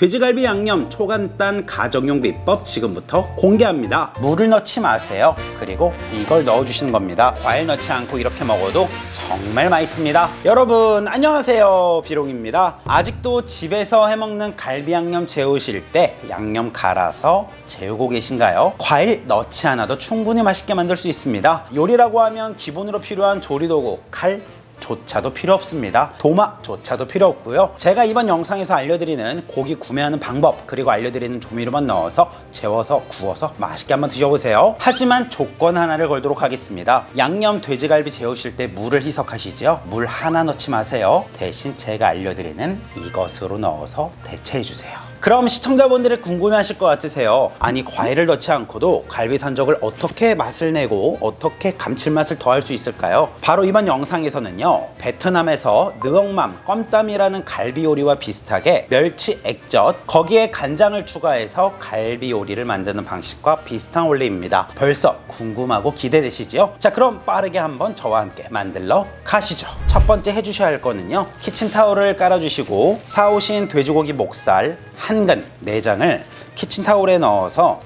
돼지갈비 양념 초간단 가정용 비법 지금부터 공개합니다. 물을 넣지 마세요. 그리고 이걸 넣어주시는 겁니다. 과일 넣지 않고 이렇게 먹어도 정말 맛있습니다. 여러분 안녕하세요 비롱입니다. 아직도 집에서 해먹는 갈비 양념 재우실 때 양념 갈아서 재우고 계신가요? 과일 넣지 않아도 충분히 맛있게 만들 수 있습니다. 요리라고 하면 기본으로 필요한 조리도구 칼, 조차도 필요 없습니다. 도마조차도 필요 없고요. 제가 이번 영상에서 알려드리는 고기 구매하는 방법 그리고 알려드리는 조미료만 넣어서 재워서 구워서 맛있게 한번 드셔보세요. 하지만 조건 하나를 걸도록 하겠습니다. 양념 돼지갈비 재우실 때 물을 희석하시죠. 물 하나 넣지 마세요. 대신 제가 알려드리는 이것으로 넣어서 대체해주세요. 그럼 시청자분들이 궁금해하실 것 같으세요. 아니 과일을 넣지 않고도 갈비 산적을 어떻게 맛을 내고 어떻게 감칠맛을 더할 수 있을까요? 바로 이번 영상에서는요. 베트남에서 느엉맘 껌땀이라는 갈비 요리와 비슷하게 멸치 액젓 거기에 간장을 추가해서 갈비 요리를 만드는 방식과 비슷한 원리입니다. 벌써 궁금하고 기대되시죠? 자 그럼 빠르게 한번 저와 함께 만들러 가시죠. 첫 번째 해주셔야 할 거는요. 키친타올을 깔아주시고 사오신 돼지고기 목살 한근 내장을 키친타올에 넣어서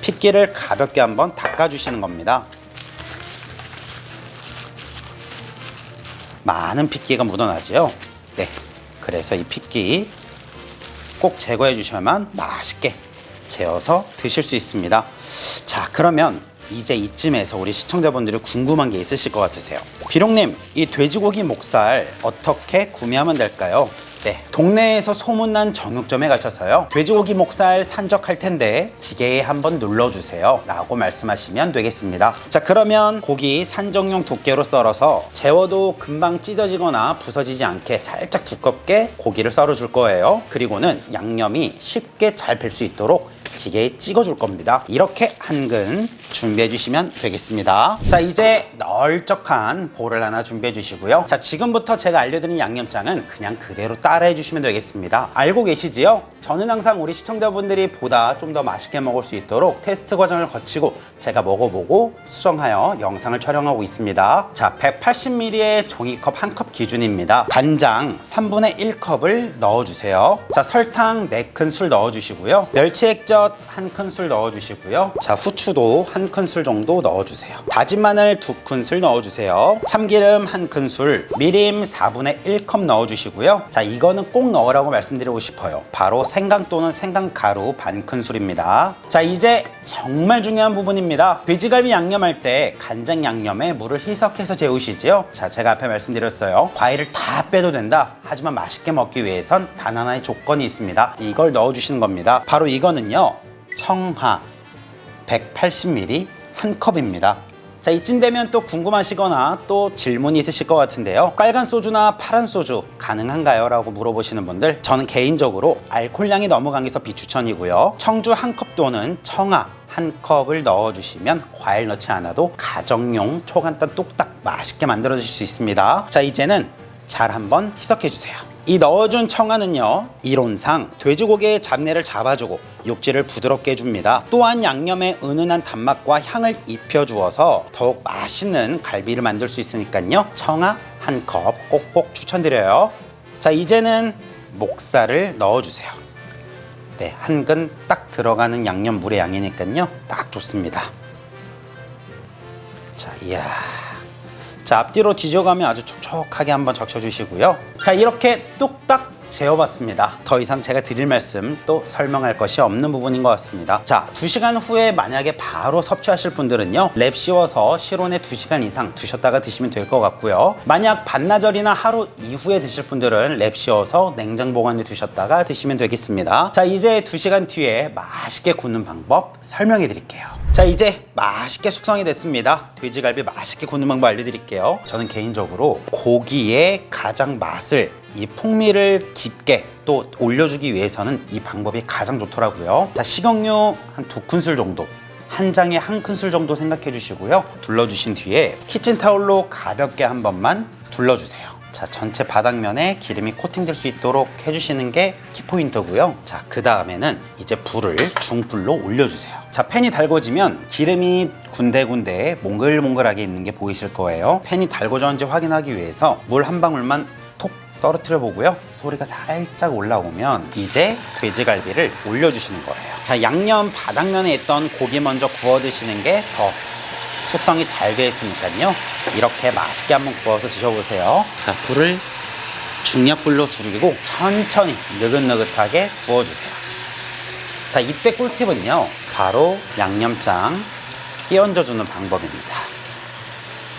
핏기를 가볍게 한번 닦아주시는 겁니다. 많은 핏기가 묻어나지요. 네. 그래서 이 핏기 꼭 제거해 주셔야만 맛있게 재워서 드실 수 있습니다. 자, 그러면 이제 이쯤에서 우리 시청자분들이 궁금한 게 있으실 것 같으세요. 비룡님, 이 돼지고기 목살 어떻게 구매하면 될까요? 네, 동네에서 소문난 정육점에 가셔서요. 돼지고기 목살 산적할 텐데 기계에 한번 눌러주세요. 라고 말씀하시면 되겠습니다. 자, 그러면 고기 산적용 두께로 썰어서 재워도 금방 찢어지거나 부서지지 않게 살짝 두껍게 고기를 썰어 줄 거예요. 그리고는 양념이 쉽게 잘뵐수 있도록 기계에 찍어 줄 겁니다. 이렇게 한근 준비해 주시면 되겠습니다. 자, 이제 널쩍한 볼을 하나 준비해 주시고요. 자, 지금부터 제가 알려드린 양념장은 그냥 그대로 따라해 주시면 되겠습니다. 알고 계시지요? 저는 항상 우리 시청자분들이 보다 좀 더 맛있게 먹을 수 있도록 테스트 과정을 거치고 제가 먹어보고 수정하여 영상을 촬영하고 있습니다. 자, 180ml의 종이컵 한 컵 기준입니다. 간장 3분의 1컵을 넣어주세요. 자, 설탕 4큰술 넣어주시고요. 멸치 액젓 한 큰술 넣어주시고요. 자, 후추도 한 큰술 정도 넣어주세요. 다진 마늘 두 큰술 넣어주세요. 참기름 한 큰술, 미림 4분의 1컵 넣어주시고요. 자, 이거는 꼭 넣으라고 말씀드리고 싶어요. 바로 생강 또는 생강가루 반 큰술입니다. 자, 이제 정말 중요한 부분입니다. 돼지갈비 양념할 때 간장 양념에 물을 희석해서 재우시지요. 자, 제가 앞에 말씀드렸어요. 과일을 다 빼도 된다. 하지만 맛있게 먹기 위해선 단 하나의 조건이 있습니다. 이걸 넣어주시는 겁니다. 바로 이거는요. 청하 180ml 한 컵입니다. 자, 이쯤 되면 또 궁금하시거나 또 질문이 있으실 것 같은데요. 빨간 소주나 파란 소주 가능한가요? 라고 물어보시는 분들 저는 개인적으로 알코올량이 너무 강해서 비추천이고요. 청주 한 컵 또는 청아 한 컵을 넣어주시면 과일 넣지 않아도 가정용 초간단 뚝딱 맛있게 만들어 주실 수 있습니다. 자, 이제는 잘 한번 희석해 주세요. 이 넣어준 청아는요 이론상 돼지고기의 잡내를 잡아주고 육질을 부드럽게 해줍니다. 또한 양념에 은은한 단맛과 향을 입혀주어서 더욱 맛있는 갈비를 만들 수 있으니까요. 청아 한 컵 꼭꼭 추천드려요. 자 이제는 목살을 넣어주세요. 네, 한 근 딱 들어가는 양념 물의 양이니까요. 딱 좋습니다. 자 이야 자 앞뒤로 뒤져가며 아주 촉촉하게 한번 적셔주시고요. 자 이렇게 뚝딱 재워봤습니다. 더 이상 제가 드릴 말씀 또 설명할 것이 없는 부분인 것 같습니다. 자 2시간 후에 만약에 바로 섭취하실 분들은요 랩 씌워서 실온에 2시간 이상 두셨다가 드시면 될 것 같고요. 만약 반나절이나 하루 이후에 드실 분들은 랩 씌워서 냉장 보관에 두셨다가 드시면 되겠습니다. 자 이제 2시간 뒤에 맛있게 굽는 방법 설명해 드릴게요 자 이제 맛있게 숙성이 됐습니다. 돼지갈비 맛있게 굽는 방법 알려드릴게요. 저는 개인적으로 고기의 가장 맛을 이 풍미를 깊게 또 올려주기 위해서는 이 방법이 가장 좋더라고요. 자 식용유 한 두 큰술 정도 한 장에 한 큰술 정도 생각해 주시고요. 둘러주신 뒤에 키친타올로 가볍게 한 번만 둘러주세요. 자 전체 바닥면에 기름이 코팅될 수 있도록 해주시는 게 키포인트고요. 자그 다음에는 이제 불을 중불로 올려주세요 자 팬이 달궈지면 기름이 군데군데 몽글몽글하게 있는 게 보이실 거예요 팬이 달궈졌는지 확인하기 위해서 물 한 방울만 톡 떨어뜨려 보고요. 소리가 살짝 올라오면 이제 돼지갈비를 올려주시는 거예요. 자, 양념 바닥면에 있던 고기 먼저 구워 드시는 게더 숙성이 잘 되어 있으니까요. 이렇게 맛있게 한번 구워서 드셔보세요. 자, 불을 중약불로 줄이고 천천히 느긋느긋하게 구워주세요. 자, 이때 꿀팁은요. 바로 양념장 끼얹어 주는 방법입니다.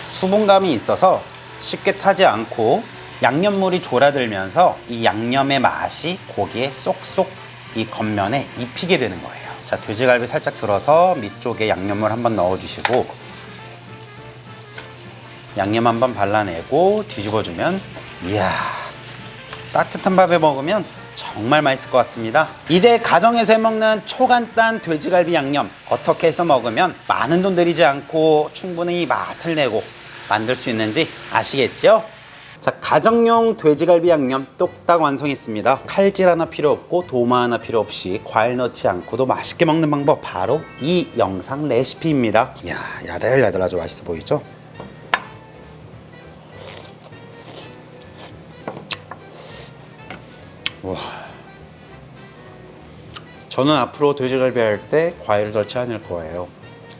수분감이 있어서 쉽게 타지 않고 양념물이 졸아들면서 이 양념의 맛이 고기에 쏙쏙 이 겉면에 입히게 되는 거예요. 자, 돼지갈비 살짝 들어서 밑쪽에 양념물 한번 넣어 주시고 양념 한번 발라내고 뒤집어 주면 이야 따뜻한 밥에 먹으면 정말 맛있을 것 같습니다. 이제 가정에서 해먹는 초간단 돼지갈비 양념 어떻게 해서 먹으면 많은 돈 들이지 않고 충분히 맛을 내고 만들 수 있는지 아시겠죠? 자, 가정용 돼지갈비 양념 뚝딱 완성했습니다. 칼질 하나 필요 없고 도마 하나 필요 없이 과일 넣지 않고도 맛있게 먹는 방법 바로 이 영상 레시피입니다. 이야, 야들야들 아주 맛있어 보이죠? 와. 저는 앞으로 돼지갈비 할 때 과일을 넣지 않을 거예요.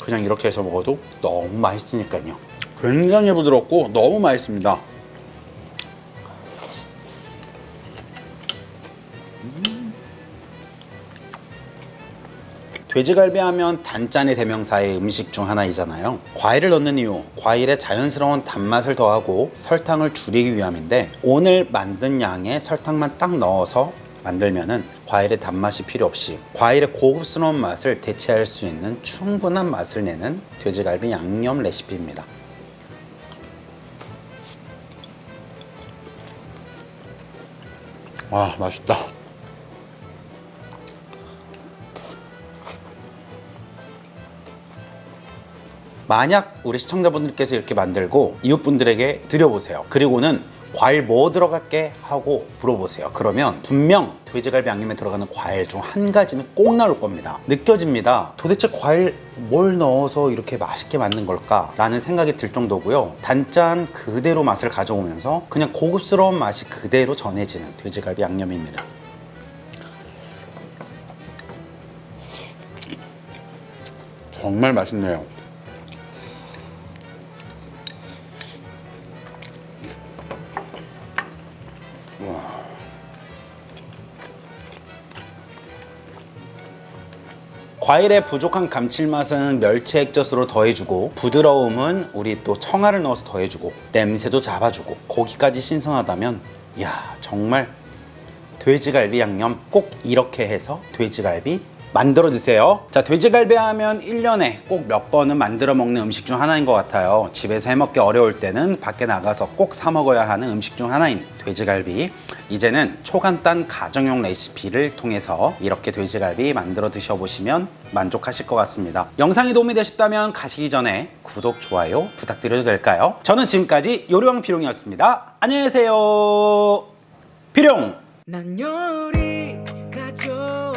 그냥 이렇게 해서 먹어도 너무 맛있으니까요. 굉장히 부드럽고 너무 맛있습니다. 음. 돼지갈비 하면 단짠의 대명사의 음식 중 하나이잖아요. 과일을 넣는 이유, 과일의 자연스러운 단맛을 더하고 설탕을 줄이기 위함인데 오늘 만든 양의 설탕만 딱 넣어서 만들면은 과일의 단맛이 필요 없이 과일의 고급스러운 맛을 대체할 수 있는 충분한 맛을 내는 돼지갈비 양념 레시피입니다. 와 맛있다. 만약 우리 시청자분들께서 이렇게 만들고 이웃분들에게 드려보세요. 그리고는 과일 뭐 들어갈게 하고 물어보세요. 그러면 분명 돼지갈비 양념에 들어가는 과일 중 한 가지는 꼭 나올 겁니다. 느껴집니다. 도대체 과일 뭘 넣어서 이렇게 맛있게 만든 걸까? 라는 생각이 들 정도고요. 단짠 그대로 맛을 가져오면서 그냥 고급스러운 맛이 그대로 전해지는 돼지갈비 양념입니다. 정말 맛있네요. 과일의 부족한 감칠맛은 멸치 액젓으로 더해주고 부드러움은 우리 또 청아를 넣어서 더해주고 냄새도 잡아주고 고기까지 신선하다면 야 정말 돼지갈비 양념 꼭 이렇게 해서 돼지갈비 만들어 드세요. 자, 돼지갈비 하면 1년에 꼭 몇 번은 만들어 먹는 음식 중 하나인 것 같아요. 집에서 해 먹기 어려울 때는 밖에 나가서 꼭 사 먹어야 하는 음식 중 하나인 돼지갈비. 이제는 초간단 가정용 레시피를 통해서 이렇게 돼지갈비 만들어 드셔보시면 만족하실 것 같습니다. 영상이 도움이 되셨다면 가시기 전에 구독, 좋아요 부탁드려도 될까요? 저는 지금까지 요리왕 비룡이었습니다. 안녕히 계세요. 비룡! 난 요리가 좋아